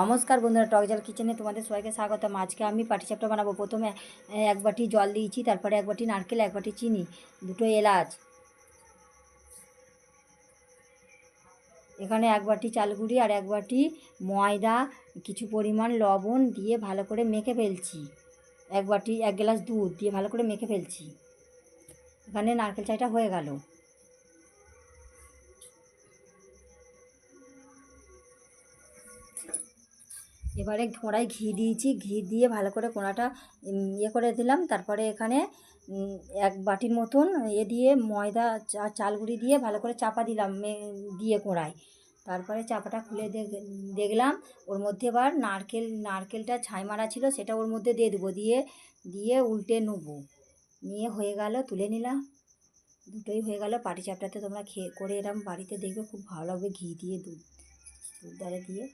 নমস্কার বন্ধুরা টকজাল কিচেনে তোমাদের সবাইকে স্বাগতম। আজকে আমি পাটিসাপটা বানাবো। প্রথমে এক বাটি জল দিয়েছি, তারপরে এক বাটি নারকেল, এক বাটি চিনি, দুটো এলাচ। এখানে এক বাটি চালগুড়ি আর এক বাটি ময়দা, কিছু পরিমাণ লবণ দিয়ে ভালো করে মেখে ফেলছি। এক বাটি, এক গ্লাস দুধ দিয়ে ভালো করে মেখে ফেলছি। এখানে নারকেল চাইটা হয়ে গেল। এবারে কড়াই ঘি দিয়েছি, ঘি দিয়ে ভালো করে কোড়াটা ইয়ে করে দিলাম। তারপরে এখানে এক বাটির মতন এ দিয়ে ময়দা চালগুড়ি দিয়ে ভালো করে চাপা দিলাম দিয়ে কোড়ায় তারপরে চাপাটা খুলে দেখ- দেখলাম, ওর মধ্যে এবার নারকেল, নারকেলটা ছাই মারা ছিল, সেটা ওর মধ্যে দিয়ে দেবো। দিয়ে দিয়ে উল্টে নেব। নিয়ে হয়ে গেল, তুলে নিলাম। দুটোই হয়ে গেল, পাটি চাপটাতে তোমরা খেয়ে করে এরম বাড়িতে দেখবে, খুব ভালো লাগবে ঘি দিয়ে দুধ দুধ দিয়ে।